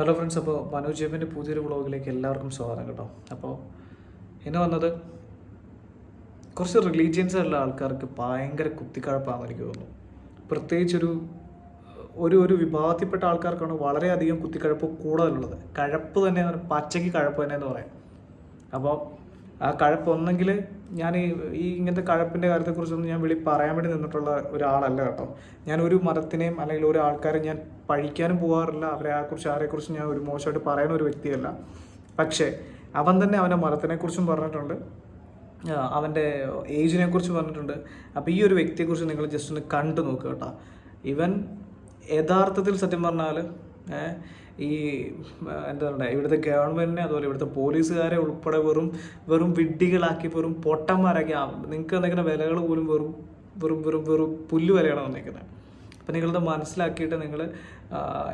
Hello friends അപ്പോൾ മനോജ് ജേബിന്റെ പുതിയൊരു വ്ളോഗിലേക്ക് എല്ലാവർക്കും സ്വാഗതം കേട്ടോ. അപ്പോൾ ഇന്ന് വന്നത് കുറച്ച് റിലീജിയൻസ് ഉള്ള ആൾക്കാർക്ക് ഭയങ്കര കുത്തിക്കഴപ്പാണെന്ന് എനിക്ക് തോന്നുന്നു. പ്രത്യേകിച്ചൊരു ഒരു ഒരു വിഭാഗത്തിൽപ്പെട്ട ആൾക്കാർക്കാണ് വളരെയധികം കുത്തിക്കഴപ്പ് കൂടുതലുള്ളത്. കഴപ്പ് തന്നെ പച്ചയ്ക്ക് കഴപ്പ് തന്നെ എന്ന് പറയാം. അപ്പോൾ ആ കഴപ്പ് ഒന്നെങ്കിൽ ഞാൻ ഈ ഇങ്ങനത്തെ കഴപ്പിന്റെ കാര്യത്തെക്കുറിച്ചൊന്നും ഞാൻ വിളി പറയാൻ വേണ്ടി നിന്നിട്ടുള്ള ഒരാളല്ല കേട്ടോ. ഞാൻ ഒരു മതത്തിനെയും അല്ലെങ്കിൽ ഒരു ആൾക്കാരെയും ഞാൻ പഴിക്കാനും പോകാറില്ല അവരെ കുറിച്ച് ആരെക്കുറിച്ചും ഞാൻ ഒരു മോശമായിട്ട് പറയുന്ന ഒരു വ്യക്തിയല്ല. പക്ഷേ അവൻ തന്നെ അവന്റെ മതത്തിനെക്കുറിച്ചും പറഞ്ഞിട്ടുണ്ട്. അവന്റെ ഏജിനെ കുറിച്ച് പറഞ്ഞിട്ടുണ്ട്. അപ്പോൾ ഈ ഒരു വ്യക്തിയെക്കുറിച്ച് നിങ്ങൾ ജസ്റ്റ് ഒന്ന് കണ്ടു നോക്കുക കേട്ടോ. ഇവൻ യഥാർത്ഥത്തിൽ സത്യം പറഞ്ഞാൽ ഈ എന്താ പറയുക ഇവിടുത്തെ ഗവൺമെന്റിനെ അതുപോലെ ഇവിടുത്തെ പോലീസുകാരെ ഉൾപ്പെടെ വെറും വെറും വിഡ്ഢികളാക്കി വെറും പൊട്ടന്മാരാക്കി നിങ്ങൾക്ക് എന്തെങ്കിലും വിലകൾ പോലും വെറും വെറും വെറും വെറും പുല്ല് വിലയാണ് വന്നിരിക്കുന്നത് അപ്പം നിങ്ങളത് മനസ്സിലാക്കിയിട്ട് നിങ്ങൾ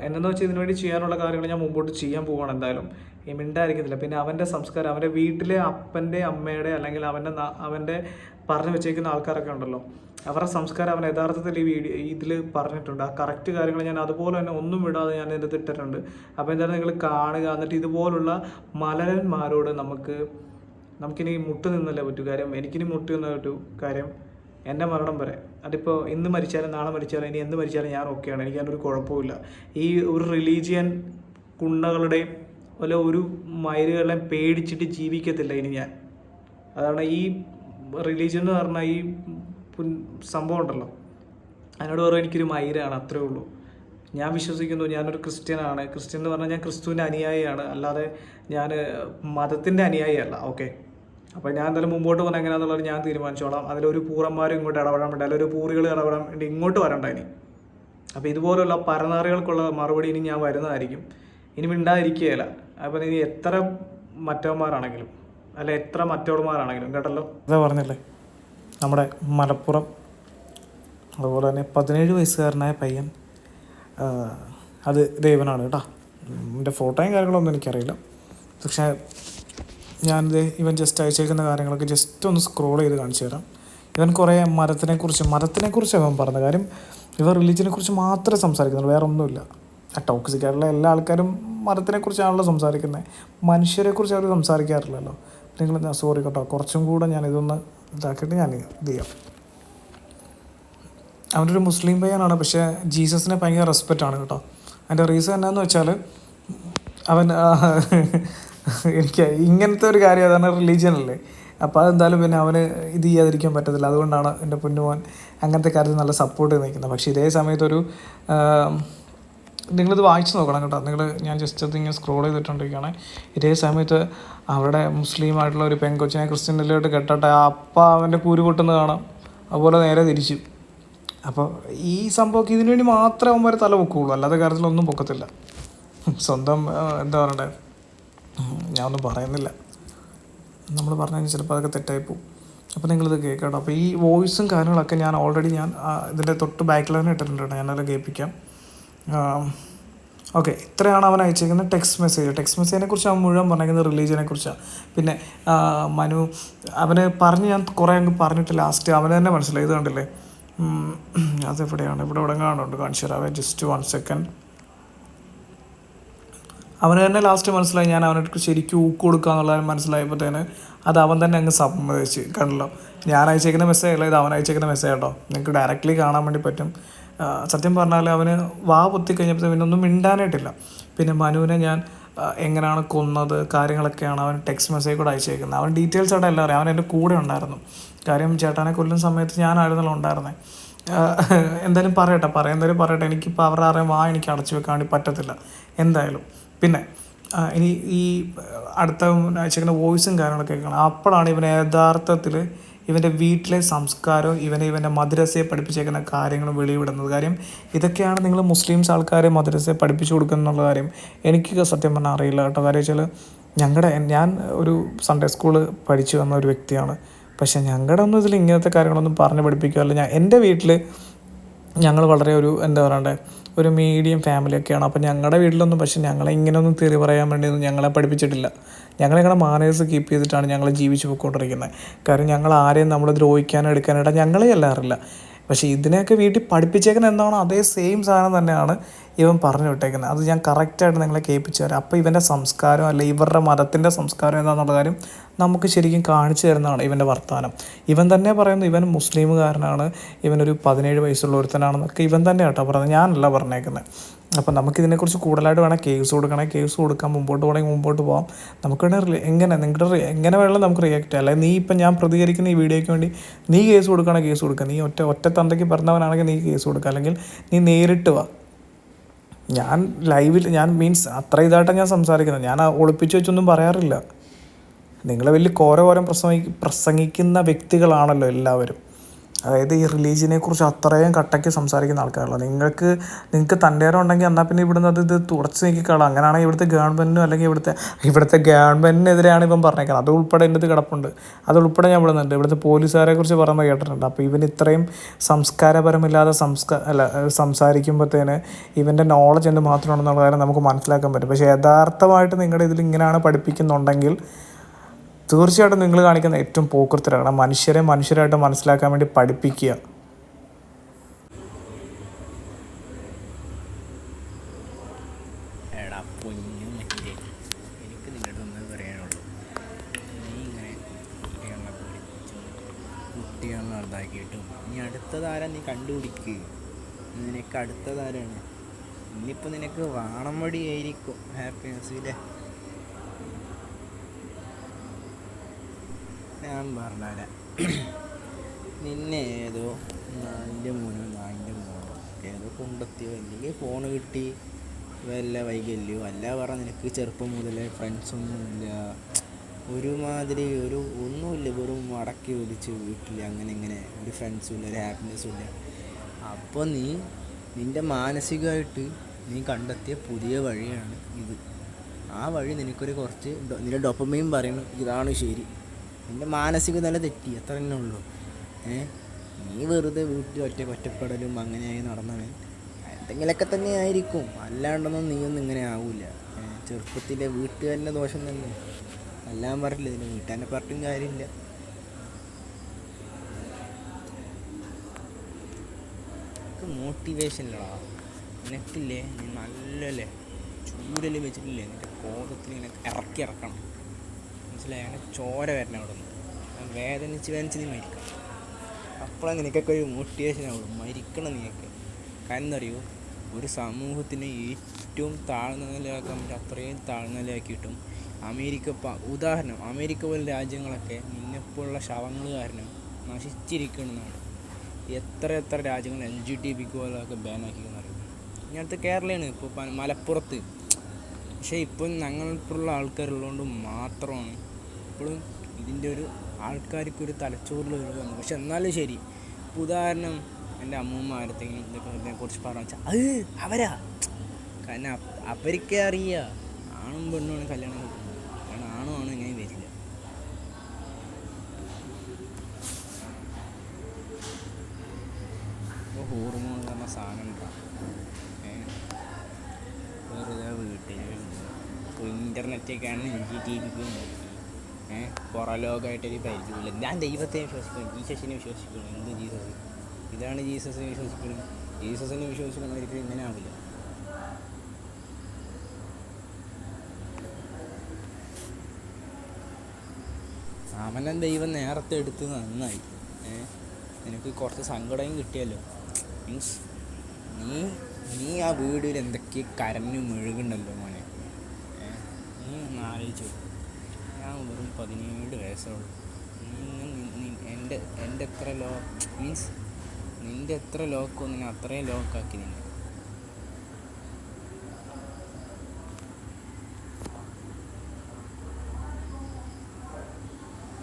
എന്നെന്ന് വെച്ചാൽ ഇതിനുവേണ്ടി ചെയ്യാനുള്ള കാര്യങ്ങൾ ഞാൻ മുമ്പോട്ട് ചെയ്യാൻ പോവുകയാണ് എന്തായാലും. മിണ്ടായിരിക്കത്തില്ല. പിന്നെ അവന്റെ സംസ്കാരം അവന്റെ വീട്ടിലെ അപ്പന്റെ അമ്മയുടെ അല്ലെങ്കിൽ അവന്റെ അവന്റെ പറഞ്ഞു വെച്ചേക്കുന്ന ആൾക്കാരൊക്കെ ഉണ്ടല്ലോ. അവരുടെ സംസ്കാരം അവൻ യഥാർത്ഥത്തിൽ ഈ വീഡിയോ ഇതിൽ പറഞ്ഞിട്ടുണ്ട്. ആ കറക്റ്റ് കാര്യങ്ങൾ ഞാൻ അതുപോലെ തന്നെ ഒന്നും വിടാതെ ഞാൻ ഇതിന്റെ ഇട്ടിട്ടുണ്ട്. അപ്പോൾ എന്തായാലും നിങ്ങൾ കാണുക. എന്നിട്ട് ഇതുപോലുള്ള മലരന്മാരോട് നമുക്ക് നമുക്കിനി മുട്ട് നിന്നല്ലേ പറ്റൂ കാര്യം? എനിക്കിനി മുട്ട് നിന്ന പറ്റൂ കാര്യം? എന്റെ മരണം വരെ. അതിപ്പോൾ ഇന്ന് മരിച്ചാലും നാളെ മരിച്ചാലും ഇനി എന്ന് മരിച്ചാലും ഞാൻ ഓക്കെയാണ് എനിക്ക് അതിനൊരു കുഴപ്പമില്ല ഈ ഒരു റിലീജിയൻ കുണ്ണകളുടെയും അല്ല ഒരു മയിലുകളെയും പേടിച്ചിട്ട് ജീവിക്കത്തില്ല ഇനി ഞാൻ. അതാണ് ഈ റിലീജിയൻ എന്ന് പറഞ്ഞാൽ ഈ സംഭവം ഉണ്ടല്ലോ. അതിനോട് പറയുക എനിക്കൊരു മയിലാണ് അത്രേ ഉള്ളൂ. ഞാൻ വിശ്വസിക്കുന്നു ഞാനൊരു ക്രിസ്ത്യനാണ്. ക്രിസ്ത്യൻ എന്ന് പറഞ്ഞാൽ ഞാൻ ക്രിസ്തുവിന്റെ അനുയായിയാണ്. അല്ലാതെ ഞാൻ മതത്തിന്റെ അനുയായിയല്ല ഓക്കെ അപ്പോൾ ഞാൻ എന്തായാലും മുമ്പോട്ട് പോകുന്ന എങ്ങനെയാണെന്നുള്ളത് ഞാൻ തീരുമാനിച്ചോളാം. അതിലൊരു പൂറന്മാരും ഇങ്ങോട്ട് ഇടപെടാൻ വേണ്ടി. ഒരു പൂറികൾ ഇടപെടാൻ വേണ്ടി ഇങ്ങോട്ട് വരണ്ട ഇനി. അപ്പോൾ ഇതുപോലുള്ള പരനാറികൾക്കുള്ള മറുപടി ഇനി ഞാൻ വരുന്നതായിരിക്കും. ഇനി മിണ്ടാതിരിക്കുകയില്ല. അപ്പം ഇനി എത്ര മറ്റവന്മാരാണെങ്കിലും അല്ല എത്ര മറ്റവന്മാരാണെങ്കിലും കേട്ടല്ലോ? അതാ പറഞ്ഞല്ലേ നമ്മുടെ മലപ്പുറം അതുപോലെ തന്നെ പതിനേഴ് വയസ്സുകാരനായ പയ്യൻ അത് ദൈവനാണ് കേട്ടോ. എന്റെ ഫോട്ടോയും കാര്യങ്ങളൊന്നും എനിക്കറിയില്ല. പക്ഷേ ഞാനിത് ഇവൻ ജസ്റ്റ് അയച്ചേക്കുന്ന കാര്യങ്ങളൊക്കെ ജസ്റ്റ് ഒന്ന് സ്ക്രോൾ ചെയ്ത് കാണിച്ചു തരാം. ഇവൻ കുറേ മരത്തിനെക്കുറിച്ച് മരത്തിനെക്കുറിച്ച് അവൻ പറഞ്ഞ കാര്യം ഇവർ റിലീജിയനെ കുറിച്ച് മാത്രമേ സംസാരിക്കുന്നുള്ളൂ വേറെ ഒന്നുമില്ല ആ ടോക്സിക് ആയിട്ടുള്ള എല്ലാ ആൾക്കാരും മതത്തിനെക്കുറിച്ചാണല്ലോ സംസാരിക്കുന്നത് മനുഷ്യരെക്കുറിച്ച് അവർ സംസാരിക്കാറില്ലല്ലോ. നിങ്ങൾ സോറി കേട്ടോ. കുറച്ചും കൂടെ ഞാൻ ഇതൊന്ന് ഇതാക്കിയിട്ട് ഞാൻ ഇത് ചെയ്യാം. അവനൊരു മുസ്ലിം പയ്യനാണ്. പക്ഷേ ജീസസിനെ ഭയങ്കര റെസ്പെക്റ്റാണ് കേട്ടോ. അതിന്റെ റീസൺ എന്നാന്ന് വെച്ചാൽ അവൻ എനിക്ക് ഇങ്ങനത്തെ ഒരു കാര്യം അതാണ് റിലീജിയൻ അല്ലേ? അപ്പോൾ അതെന്തായാലും പിന്നെ അവന് ഇത് ചെയ്യാതിരിക്കാൻ പറ്റത്തില്ല. അതുകൊണ്ടാണ് എന്റെ പൊന്നുമോൻ അങ്ങനത്തെ കാര്യത്തിൽ നല്ല സപ്പോർട്ട് നിൽക്കുന്നത്. പക്ഷേ ഇതേ സമയത്തൊരു നിങ്ങളിത് വായിച്ചു നോക്കണം കേട്ടോ. നിങ്ങൾ ഞാൻ ജസ്റ്റ് അത് ഇങ്ങനെ സ്ക്രോൾ ചെയ്തിട്ടുണ്ടിരിക്കുകയാണ്. ഇതേ സമയത്ത് അവിടെ മുസ്ലിം ആയിട്ടുള്ള ഒരു പെൺകൊച്ചിനെ ക്രിസ്ത്യനിലോട്ട് കെട്ടട്ടെ. അപ്പ അവന്റെ കൂര് പൊട്ടുന്നത് കാണാം. അതുപോലെ നേരെ തിരിച്ചു. അപ്പോൾ ഈ സംഭവമൊക്കെ ഇതിനു വേണ്ടി മാത്രമേ അവന്മാർ തല പൊക്കുകയുള്ളൂ അല്ലാതെ കാര്യത്തിലൊന്നും പൊക്കത്തില്ല. സ്വന്തം എന്താ പറയണ്ടേ? ഞാനൊന്നും പറയുന്നില്ല. നമ്മൾ പറഞ്ഞു ചിലപ്പോൾ അതൊക്കെ തെറ്റായി പോകും അപ്പോൾ നിങ്ങളിത് കേൾക്കണം അപ്പോൾ ഈ വോയിസും കാര്യങ്ങളൊക്കെ ഞാൻ ഓൾറെഡി ഞാൻ ഇതിന്റെ തൊട്ട് ബാക്കിൽ തന്നെ ഇട്ടിട്ടുണ്ട് ഞാനത് കേൾപ്പിക്കാം. ഓക്കെ ഇത്രയാണ് അവൻ അയച്ചേക്കുന്നത് ടെക്സ്റ്റ് മെസ്സേജ് ടെക്സ്റ്റ് മെസ്സേജിനെ കുറിച്ച് അവൻ മുഴുവൻ പറഞ്ഞേക്കുന്നത് റിലീജിയനെ കുറിച്ചാണ് പിന്നെ മനു അവന് പറഞ്ഞ് ഞാൻ കുറേ അങ്ങ് പറഞ്ഞിട്ട് ലാസ്റ്റ് അവന് തന്നെ മനസ്സിലായി. കണ്ടില്ലേ? അത് അതെവിടെയാണ്? ഇവിടെ ഇവിടെ കാണുന്നുണ്ട്. കാണിച്ചു തരാവേ ജസ്റ്റ് വൺ സെക്കൻഡ് അവന് തന്നെ ലാസ്റ്റ് മനസ്സിലായി. ഞാൻ അവനെ ശരിക്കും ഊക്ക് കൊടുക്കുക എന്നുള്ളത് മനസ്സിലായപ്പോഴത്തേന് അത് അവൻ തന്നെ അങ്ങ് സമ്മതിച്ച്. കണ്ടല്ലോ? ഞാൻ അയച്ചേക്കുന്ന മെസ്സേജ് അല്ല ഇത് അവൻ അയച്ചേക്കുന്ന മെസ്സേജ് കേട്ടോ നിങ്ങൾക്ക് ഡയറക്റ്റ്ലി കാണാൻ വേണ്ടി പറ്റും. സത്യം പറഞ്ഞാൽ അവന് വാ പൊത്തി കഴിഞ്ഞപ്പോൾ പിന്നെ ഒന്നും മിണ്ടാനായിട്ടില്ല. പിന്നെ മനുവിനെ ഞാൻ എങ്ങനെയാണ് കൊന്നത് കാര്യങ്ങളൊക്കെയാണ് അവൻ ടെക്സ്റ്റ് മെസ്സേജ് കൂടെ അയച്ചേക്കുന്നത്. അവൻ ഡീറ്റെയിൽസ് ആയിട്ട് എല്ലാം അറിയാം. അവൻ എന്റെ കൂടെ ഉണ്ടായിരുന്നു. കാര്യം ചേട്ടനെ കൊല്ലുന്ന സമയത്ത് ഞാനായിരുന്നല്ലോ ഉണ്ടായിരുന്നത് എന്തായാലും പറയട്ടെ പറയാം എന്തായാലും പറയട്ടെ. എനിക്കിപ്പോൾ അവരുടെ അറിയാൻ വാ എനിക്ക് അടച്ചു വെക്കാൻ വേണ്ടി പറ്റത്തില്ല. എന്തായാലും. പിന്നെ ഇനി ഈ അടുത്ത അയച്ചേക്കുന്ന വോയിസും കാര്യങ്ങളൊക്കെ കേൾക്കണം. അപ്പോഴാണ് ഇവൻ യഥാർത്ഥത്തിൽ ഇവന്റെ വീട്ടിലെ സംസ്കാരവും ഇവനെ ഇവന്റെ മദ്രസയെ പഠിപ്പിച്ചേക്കുന്ന കാര്യങ്ങളും വെളിവിടുന്നത് കാര്യം ഇതൊക്കെയാണ് നിങ്ങൾ മുസ്ലിംസ് ആൾക്കാരെ മദ്രസയെ പഠിപ്പിച്ചു കൊടുക്കുന്നുള്ള കാര്യം എനിക്ക് സത്യം പറഞ്ഞാൽ അറിയില്ല കേട്ടോ. കാര്യം വെച്ചാൽ ഞങ്ങളുടെ ഞാൻ ഒരു സൺഡേ സ്കൂൾ പഠിച്ചു വന്ന ഒരു വ്യക്തിയാണ്. പക്ഷേ ഞങ്ങളുടെ ഒന്നും ഇതിൽ ഇങ്ങനത്തെ കാര്യങ്ങളൊന്നും പറഞ്ഞ് പഠിപ്പിക്കുമല്ല ഞാൻ എന്റെ വീട്ടിൽ ഞങ്ങൾ വളരെ ഒരു എന്താ പറയണ്ടേ ഒരു മീഡിയം ഫാമിലിയൊക്കെയാണ് അപ്പോൾ ഞങ്ങളുടെ വീട്ടിലൊന്നും പക്ഷേ ഞങ്ങളെ ഇങ്ങനെയൊന്നും തെറി പറയാൻ വേണ്ടിയൊന്നും ഞങ്ങളെ പഠിപ്പിച്ചിട്ടില്ല. ഞങ്ങൾ ഞങ്ങളുടെ മാനേഴ്സ് കീപ്പ് ചെയ്തിട്ടാണ് ഞങ്ങൾ ജീവിച്ചു പോയിക്കൊണ്ടിരിക്കുന്നത് കാരണം ഞങ്ങൾ ആരെയും നമ്മൾ ദ്രോഹിക്കാനോ എടുക്കാനായിട്ട് ഞങ്ങളെ അല്ലാറില്ല. പക്ഷേ ഇതിനെയൊക്കെ വീട്ടിൽ പഠിപ്പിച്ചേക്കുന്ന എന്താണോ അതേ സെയിം സാധനം തന്നെയാണ് ഇവൻ പറഞ്ഞു വിട്ടേക്കുന്നത് അത് ഞാൻ കറക്റ്റായിട്ട് നിങ്ങളെ കേൾപ്പിച്ചു തരാം. അപ്പോൾ ഇവന്റെ സംസ്കാരം അല്ലെ ഇവരുടെ മതത്തിന്റെ സംസ്കാരം എന്താണെന്നുള്ള കാര്യം നമുക്ക് ശരിക്കും കാണിച്ചു തരുന്നതാണ് ഇവന്റെ വർത്തമാനം ഇവൻ തന്നെ പറയുന്നു ഇവൻ മുസ്ലിമുകാരനാണ്. ഇവനൊരു പതിനേഴ് വയസ്സുള്ള ഒരുത്തനാണെന്നൊക്കെ ഇവൻ തന്നെ കേട്ടോ പറഞ്ഞത്. ഞാനല്ല പറഞ്ഞേക്കുന്നത് അപ്പം നമുക്കിതിനെക്കുറിച്ച് കൂടുതലായിട്ട് വേണം കേസ് കൊടുക്കണേ. കേസ് കൊടുക്കാം മുമ്പോട്ട് പോകണമെങ്കിൽ മുമ്പോട്ട് പോകാം നമുക്ക് വേണേൽ എങ്ങനെ നിങ്ങളുടെ എങ്ങനെ വേണമെങ്കിലും നമുക്ക് റിയാക്ട് ചെയ്യാം. അല്ലെങ്കിൽ നീ ഇപ്പം ഞാൻ പ്രതികരിക്കുന്ന ഈ വീഡിയോയ്ക്ക് വേണ്ടി നീ കേസ് കൊടുക്കുകയാണെങ്കിൽ കേസ് കൊടുക്കുക നീ ഒറ്റ ഒറ്റ തന്തയ്ക്ക് പറഞ്ഞവനാണെങ്കിൽ നീ കേസ് കൊടുക്കുക അല്ലെങ്കിൽ നീ നേരിട്ട് വാ. ഞാൻ ലൈവിൽ ഞാൻ മീൻസ് അത്ര ഇതായിട്ടാണ് ഞാൻ സംസാരിക്കുന്നത്. ഞാൻ ഒളിപ്പിച്ച് വെച്ചൊന്നും പറയാറില്ല. നിങ്ങളെ വലിയ കോരകോരം പ്രസംഗി പ്രസംഗിക്കുന്ന വ്യക്തികളാണല്ലോ എല്ലാവരും. അതായത് ഈ റിലീജിയനെ കുറിച്ച് അത്രയും കട്ടയ്ക്ക് സംസാരിക്കുന്ന ആൾക്കാരുള്ള നിങ്ങൾക്ക് നിങ്ങൾക്ക് തന്റെരം ഉണ്ടെങ്കിൽ എന്നാൽ പിന്നെ ഇവിടുന്ന് അത് ഇത് തുടച്ച് നീക്കിക്കളാം. അങ്ങനെയാണെങ്കിൽ ഇവിടുത്തെ ഗവൺമെന്റിനും അല്ലെങ്കിൽ ഇവിടുത്തെ ഇവിടുത്തെ ഗവൺമെന്റിനെതിരെയാണ് ഇപ്പം പറഞ്ഞേക്കുന്നത് അത് ഉൾപ്പെടെ എന്റെ ഇത് കിടപ്പുണ്ട്. അത് ഉൾപ്പെടെ ഞാൻ വിടുന്നുണ്ട്. ഇവിടുത്തെ പോലീസുകാരെ കുറിച്ച് പറയുമ്പോൾ കേട്ടിട്ടുണ്ട്. അപ്പോൾ ഇവൻ ഇത്രയും സംസ്കാരപരമില്ലാതെ സംസ്കാര അല്ല സംസാരിക്കുമ്പോഴത്തേന് ഇവന്റെ നോളജ് എന്ത് മാത്രമാണെന്നുള്ള കാര്യം നമുക്ക് മനസ്സിലാക്കാൻ പറ്റും. പക്ഷേ യഥാർത്ഥമായിട്ട് നിങ്ങളുടെ ഇതിൽ ഇങ്ങനെയാണ് പഠിപ്പിക്കുന്നുണ്ടെങ്കിൽ തീർച്ചയായിട്ടും നിങ്ങൾ കാണിക്കുന്ന ഏറ്റവും പോക്കൃത്തരാണ് മനുഷ്യരെ മനുഷ്യരായിട്ട് മനസ്സിലാക്കാൻ വേണ്ടി പഠിപ്പിക്കുക. കണ്ടുപിടിക്ക്? നിനക്ക് അടുത്തതാരാണ്? ഇനിയിപ്പോൾ നിനക്ക് വാണമടിയായിരിക്കും ഹാപ്പിനെസ് ഹാപ്പിനെസ്സിലെ ഞാൻ പറഞ്ഞാൽ നിന്നെ ഏതോ നാലിന്റെ മൂന്നോ നാലിന്റെ മൂന്നോ ഏതോ കൊണ്ടെത്തിയോ അല്ലെങ്കിൽ ഫോൺ കിട്ടി. വല്ല വൈകല്യോ? അല്ല പറ നിനക്ക് ചെറുപ്പം മുതലേ ഫ്രണ്ട്സൊന്നുമില്ല ഒരുമാതിരി ഒരു ഒന്നുമില്ല. വെറും മടക്കി ഒലിച്ച് വീട്ടിൽ അങ്ങനെ ഇങ്ങനെ ഒരു ഫ്രണ്ട്സും ഇല്ല ഒരു ഹാപ്പിനെസ്സും ഇല്ല. അപ്പോൾ നീ നിന്റെ മാനസികമായിട്ട് നീ കണ്ടെത്തിയ പുതിയ വഴിയാണ് ഇത്. ആ വഴി നിനക്കൊരു കുറച്ച് നിന്റെ ഡൊപ്പമയും പറയുന്നു. ഇതാണ് ശരി. നിന്റെ മാനസിക നില തെറ്റി അത്ര തന്നെ ഉള്ളൂ. ഏ? നീ വെറുതെ വീട്ടിൽ ഒറ്റ ഒറ്റപ്പെടലും അങ്ങനെയായി നടന്നവൻ. എന്തെങ്കിലുമൊക്കെ തന്നെ ആയിരിക്കും. അല്ലാണ്ടൊന്നും നീയൊന്നും ഇങ്ങനെ ആവില്ല ചെറുപ്പത്തിലെ വീട്ടുകാരന്റെ ദോഷം തന്നെ. എല്ലാം പറഞ്ഞില്ല ഇതിന് വീട്ടുകാരനെ പറഞ്ഞിട്ടും കാര്യമില്ല. മോട്ടിവേഷനിലടാ നിനക്കില്ലേ? നീ നല്ലല്ലേ? ചൂടൽ വെച്ചിട്ടില്ലേ? നിന്റെ കോപത്തിൽ ഇങ്ങനെ ഇറക്കി ഇറക്കണം. മനസ്സിലായി ചോര വരണം അവിടെ നിന്ന് വേദനിച്ച് വേദനിച്ച് നീ മരിക്കണം അപ്പോഴാണ് നിനക്കൊക്കെ ഒരു മോട്ടിവേഷൻ ആവുള്ളൂ. മരിക്കണം നീയൊക്കെ കാരണം എന്തറിയോ ഒരു സമൂഹത്തിനെ ഏറ്റവും താഴ്ന്ന നിലയാക്കാൻ പറ്റും അത്രയും താഴ്ന്ന നിലയാക്കിയിട്ടും അമേരിക്ക ഉദാഹരണം അമേരിക്ക പോലെ രാജ്യങ്ങളൊക്കെ നിന്നെപ്പോലുള്ള ശവങ്ങൾ കാരണം നശിച്ചിരിക്കണമെന്നാണ് എത്ര എത്ര രാജ്യങ്ങൾ എൽ ജി ടി പിക്ക് പോലൊക്കെ ബാനാക്കിയെന്ന് അറിയും? ഇങ്ങനത്തെ കേരളയാണ്. ഇപ്പോൾ മലപ്പുറത്ത്. പക്ഷേ ഇപ്പം ഞങ്ങൾക്കുള്ള ആൾക്കാരുള്ളതുകൊണ്ട് മാത്രമാണ് ഇപ്പോഴും ഇതിന്റെ ഒരു ആൾക്കാർക്കൊരു തലച്ചോറിൽ ഒരു വന്നു. പക്ഷെ എന്നാലും ശരി. ഇപ്പം ഉദാഹരണം എന്റെ അമ്മൂമ്മ ആരത്തെങ്കിലും ഇതൊക്കെ ഇതിനെക്കുറിച്ച് പറഞ്ഞു വെച്ചാൽ അത് അവരാ. കാരണം അവർക്കേ അറിയുക ആണും പെണ്ണുമാണ് കല്യാണം കഴിക്കുന്നത്. കാരണം ആണും ആണും ഇങ്ങനെ വരില്ല. ഇപ്പോൾ ഹോർമോൺ എന്ന് പറഞ്ഞ സാധനം വെറുതെ വീട്ടിൽ ഇപ്പോൾ ഇന്റർനെറ്റൊക്കെയാണ് എനിക്ക് ടി വിക്ക് നോക്കി ഏഹ് പുറം പരിചയമില്ല. ഞാൻ ദൈവത്തെ വിശ്വസിക്കുന്നു ജീസസിനെ വിശ്വസിക്കുന്നു. എന്ത് ജീസസ്? ഇതാണ് ജീസസിനെ വിശ്വസിക്കുന്നത്. ജീസസിനെ വിശ്വസിക്കുന്നവർക്ക് ഇങ്ങനെ ആവില്ല. അവനെ ദൈവം നേരത്തെ എടുത്ത് നന്നായി. എനിക്ക് നിനക്ക് കുറച്ച് സങ്കടം കിട്ടിയല്ലോ. മീൻസ് നീ നീ ആ വീടിൽ എന്തൊക്കെ കരഞ്ഞു മെഴുകുണ്ടല്ലോ മോനെ. നീ ഒന്ന് ആലോചിച്ചു ഞാൻ വെറും പതിനേഴ് വയസ്സുള്ളൂ എന്റെ എന്റെ എത്ര ലോ മീൻസ് നിന്റെ എത്ര ലോക്കോ നിന്നെ അത്രയും ലോക്കാക്കി നിന്നെ.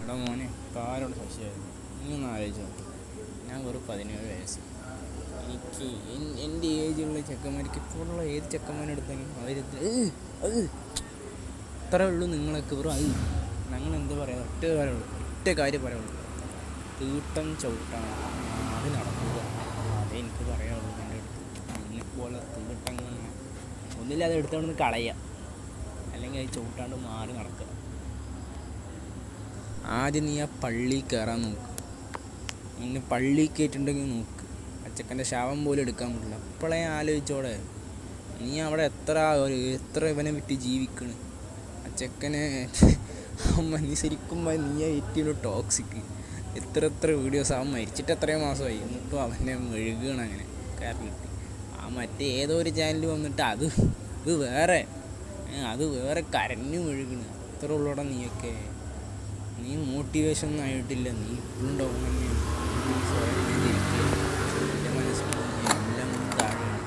എടാ മോനെ ആരോട് സംശയമായിരുന്നു. നീ ഒന്ന് ആലോചിച്ചോ ഞാൻ ഒരു പതിനേഴ് വയസ്സ്. എനിക്ക് എൻ- എന്റെ ഏജിലുള്ള ചെക്കന്മാർക്ക് ഇപ്പോഴുള്ള ഏത് ചെക്കന്മാരെടുത്താലും അവർ അത് ഇത്രേ ഉള്ളൂ നിങ്ങളൊക്കെ വെറും അത് ഞങ്ങൾ എന്ത് പറയാം ഒറ്റ പറയുള്ളൂ ഒറ്റ കാര്യം പറയുള്ളൂ തീട്ടം ചവിട്ടാണ്. അത് നടക്കുക. അതേ എനിക്ക് പറയാനുള്ളൂ എന്റെ അടുത്ത്. നിന്നെപ്പോലെ തീട്ടങ്ങൾ ഒന്നില്ല അത് എടുത്തോണ്ട് കളയുക. അല്ലെങ്കിൽ അത് ചവിട്ടാണ്ട് മാറി നടക്കുക. ആദ്യം നീ ആ പള്ളി കയറാൻ നോക്ക്. നിന്നെ പള്ളി കയറ്റുണ്ടെങ്കിൽ നോക്ക്. അച്ചക്കന്റെ ശവം പോലും എടുക്കാൻ പറ്റില്ല. അപ്പോഴേ ആലോചിച്ചോടെ. നീ അവിടെ എത്ര ഒരു എത്ര ഇവനെ വിട്ട് ജീവിക്കണ്? ചെക്കനെ അമ്മ നീ ശരിക്കും നീ ഏറ്റവും ടോക്സിക് എത്ര എത്ര വീഡിയോസ് അവൻ മരിച്ചിട്ട് എത്രയോ മാസമായി. എന്നിട്ടും അവനെ മെഴുകുകയാണ് അങ്ങനെ. കയറിലിട്ട് ആ മറ്റേ ഏതോ ഒരു ചാനൽ വന്നിട്ട് അത് ഇത് വേറെ. അത് വേറെ കരഞ്ഞു മെഴുകണ്. അത്ര ഉള്ളോടാ നീയൊക്കെ. നീ മോട്ടിവേഷൻ ഒന്നും ആയിട്ടില്ല. നീ ഇപ്പോഴും ഡൗൺ നീ സ്വയം ചെയ്തിരിക്കുക എന്റെ മനസ്സിൽ നീ എല്ലാം കൊണ്ട് താഴെയാണ്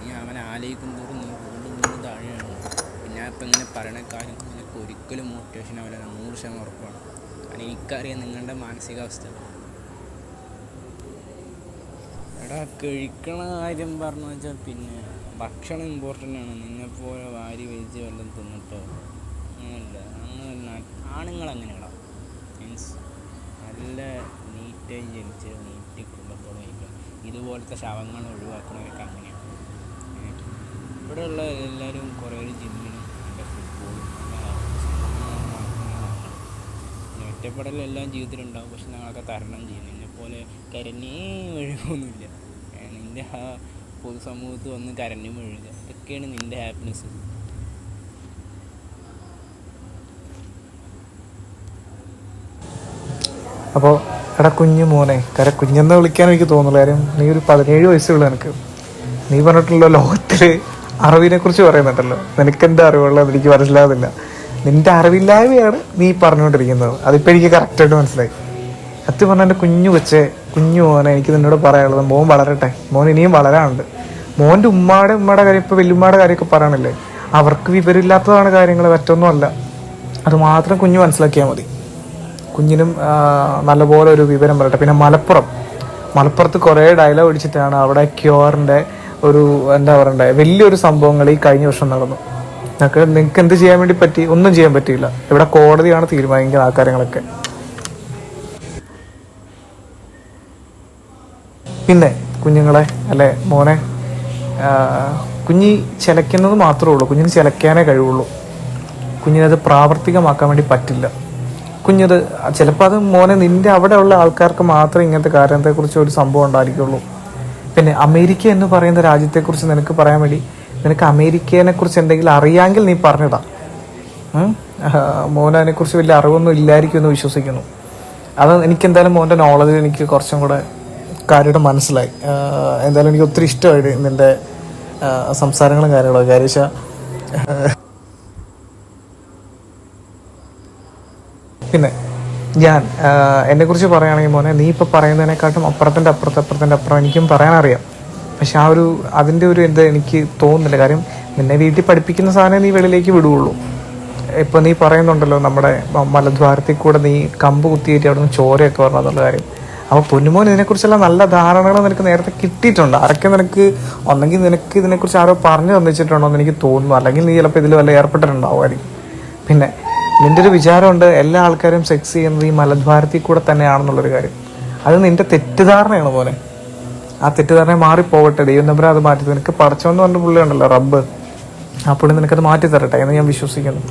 നീ അവനെ ആലോചിക്കും തോറും നീ വീണ്ടും വീണ്ടും താഴെയാണ് പറയണ കാര്യം നിങ്ങൾക്ക് ഒരിക്കലും മോട്ടിവേഷൻ ആവില്ല. നൂറ് ശതമാനം ഉറപ്പാണ്. കാരണം എനിക്കറിയാം നിങ്ങളുടെ മാനസികാവസ്ഥ. എടാ കഴിക്കണ കാര്യം പറഞ്ഞു വെച്ചാൽ പിന്നെ ഭക്ഷണം ഇമ്പോർട്ടന്റ് ആണ്. നിന്നെപ്പോലെ വാരി വലിച്ച് വല്ലതും തിന്നിട്ടോ? അങ്ങനല്ല. അങ്ങനെ ആണുങ്ങൾ അങ്ങനെയാണോ മീൻസ് നല്ല നീറ്റായി ജനിച്ച് നീറ്റ് കുടുംബത്തോടെ ജനിക്കണം ഇതുപോലത്തെ ശവങ്ങൾ ഒഴിവാക്കണവരൊക്കെ അങ്ങനെയാണ്. ഇവിടെയുള്ള എല്ലാവരും കുറേ ഒരു ഒറ്റപ്പെടലെല്ലാം ജീവിതത്തിലുണ്ടാവും. പക്ഷെ ഞങ്ങളൊക്കെ തരണം ചെയ്യും. നിന്നെപ്പോലെ കരഞ്ഞേ മെഴുകൊന്നുമില്ല നിന്റെ ആ പൊതുസമൂഹത്ത് വന്ന് കരഞ്ഞു മെഴുകുക. ഇതൊക്കെയാണ് നിന്റെ ഹാപ്പിനെസ് അപ്പോൾ എടാ കുഞ്ഞു മോനെ കര കുഞ്ഞെന്ന് വിളിക്കാൻ എനിക്ക് തോന്നുന്നു കാര്യം നീ ഒരു പതിനേഴ് വയസ്സുള്ള എനിക്ക് നീ പറഞ്ഞിട്ടുള്ള ലോകത്തിൽ അറിവിനെ കുറിച്ച് പറയുന്നുണ്ടല്ലോ. നിനക്കെന്താ അറിവുള്ളത് എനിക്ക് മനസ്സിലാകുന്നില്ല നിന്റെ അറിവില്ലായ്മയാണ് നീ പറഞ്ഞുകൊണ്ടിരിക്കുന്നത്. അതിപ്പോൾ എനിക്ക് കറക്റ്റായിട്ട് മനസ്സിലായി. അത് പറഞ്ഞ എന്റെ കുഞ്ഞു കൊച്ചെ കുഞ്ഞു മോനെ എനിക്ക് നിന്നോട് പറയാനുള്ളത് മോൻ വളരട്ടെ. മോൻ ഇനിയും വളരാനുണ്ട്. മോന്റെ ഉമ്മാടെ ഉമ്മയുടെ കാര്യം ഇപ്പോൾ വല്യുമ്മയുടെ കാര്യമൊക്കെ പറയണില്ലേ? അവർക്ക് വിവരമില്ലാത്തതാണ് കാര്യങ്ങൾ മറ്റൊന്നുമല്ല. അത് മാത്രം കുഞ്ഞു മനസ്സിലാക്കിയാൽ മതി. കുഞ്ഞിനും നല്ലപോലെ ഒരു വിവരം പറയട്ടെ. പിന്നെ മലപ്പുറം. മലപ്പുറത്ത് കുറേ ഡയലോഗ് അടിച്ചിട്ടാണ് അവിടെ ക്യൂറിന്റെ ഒരു എന്താ പറയണ്ടേ വലിയൊരു സംഭവങ്ങൾ ഈ കഴിഞ്ഞ വർഷം നടന്നു. നിങ്ങൾക്ക് നിങ്ങൾക്ക് എന്ത് ചെയ്യാൻ വേണ്ടി പറ്റി? ഒന്നും ചെയ്യാൻ പറ്റിയില്ല. ഇവിടെ കോടതിയാണ് തീരുമാനിക്കുന്നത് ആ കാര്യങ്ങളൊക്കെ പിന്നെ കുഞ്ഞുങ്ങളെ അല്ലെ മോനെ കുഞ്ഞി ചിലയ്ക്കുന്നത് മാത്രമേ ഉള്ളൂ. കുഞ്ഞിന് ചിലയ്ക്കാനേ കഴിവുള്ളൂ. കുഞ്ഞിനത് പ്രാവർത്തികമാക്കാൻ വേണ്ടി പറ്റില്ല. കുഞ്ഞത് ചിലപ്പോൾ അത് മോനെ നിന്റെ അവിടെ ഉള്ള ആൾക്കാർക്ക് മാത്രമേ ഇങ്ങനത്തെ കാര്യത്തെക്കുറിച്ച് ഒരു സംഭവം ഉണ്ടായിരിക്കുള്ളൂ. പിന്നെ അമേരിക്ക എന്ന് പറയുന്ന രാജ്യത്തെക്കുറിച്ച് നിനക്ക് പറയാൻ വേണ്ടി നിനക്ക് അമേരിക്കയെ കുറിച്ച് എന്തെങ്കിലും അറിയാമെങ്കിൽ നീ പറഞ്ഞതാ മോനതിനെ കുറിച്ച് വലിയ അറിവൊന്നും ഇല്ലായിരിക്കും എന്ന് വിശ്വസിക്കുന്നു. അത് എനിക്ക് എന്തായാലും മോന്റെ നോളജിൽ എനിക്ക് കുറച്ചും കൂടെ കാര്യമായിട്ട് മനസ്സിലായി. എന്തായാലും എനിക്ക് ഒത്തിരി ഇഷ്ടമായി ആഹ് സംസാരങ്ങളും കാര്യങ്ങളൊക്കെ കാര്യം പിന്നെ ഞാൻ എന്നെ കുറിച്ച് പറയുകയാണെങ്കിൽ മോനെ നീ ഇപ്പോൾ പറയുന്നതിനെക്കാട്ടും അപ്പുറത്തിന്റെ അപ്പുറത്ത് അപ്പുറത്തിന്റെ അപ്പുറം എനിക്കും പറയാനറിയാം. പക്ഷെ ആ ഒരു അതിന്റെ ഒരു എന്താ എനിക്ക് തോന്നുന്നില്ല. കാര്യം നിന്നെ വീട്ടിൽ പഠിപ്പിക്കുന്ന സാധനം നീ വെളിയിലേക്ക് വിടുകയുള്ളൂ. ഇപ്പോൾ നീ പറയുന്നുണ്ടല്ലോ നമ്മുടെ മലദ്വാരത്തിൽ കൂടെ നീ കമ്പ് കുത്തിയിട്ട് അവിടെ നിന്ന് ചോരയൊക്കെ വരണം എന്നുള്ള കാര്യം. അപ്പോൾ പൊന്നുമോൻ ഇതിനെക്കുറിച്ചുള്ള നല്ല ധാരണകൾ നിനക്ക് നേരത്തെ കിട്ടിയിട്ടുണ്ട്. ആരൊക്കെ നിനക്ക് ഒന്നെങ്കിൽ നിനക്ക് ഇതിനെക്കുറിച്ച് ആരോ പറഞ്ഞു തന്നിച്ചിട്ടുണ്ടോ എന്ന് എനിക്ക് തോന്നുന്നു. അല്ലെങ്കിൽ നീ ചിലപ്പോൾ ഇതിൽ വല്ല ഏർപ്പെട്ടിട്ടുണ്ടാവുമായിരിക്കും. പിന്നെ നിന്റെ ഒരു വിചാരമുണ്ട് എല്ലാ ആൾക്കാരും സെക്സ് ചെയ്യുന്നത് ഈ മലദ്വാരത്തിൽ കൂടെ തന്നെയാണെന്നുള്ളൊരു കാര്യം. അത് നിന്റെ തെറ്റിദ്ധാരണയാണ് പോലെ ആ തെറ്റിദ്ധാരണ മാറിപ്പോകട്ടെ. ദൈവം നമ്പർ അത് മാറ്റി നിനക്ക് പടച്ചോന്ന് പറഞ്ഞ പുള്ളി ഉണ്ടല്ലോ റബ്ബ്. ആ പുള്ളി നിനക്കത് മാറ്റി തരട്ടെ എന്ന് ഞാൻ വിശ്വസിക്കുന്നു.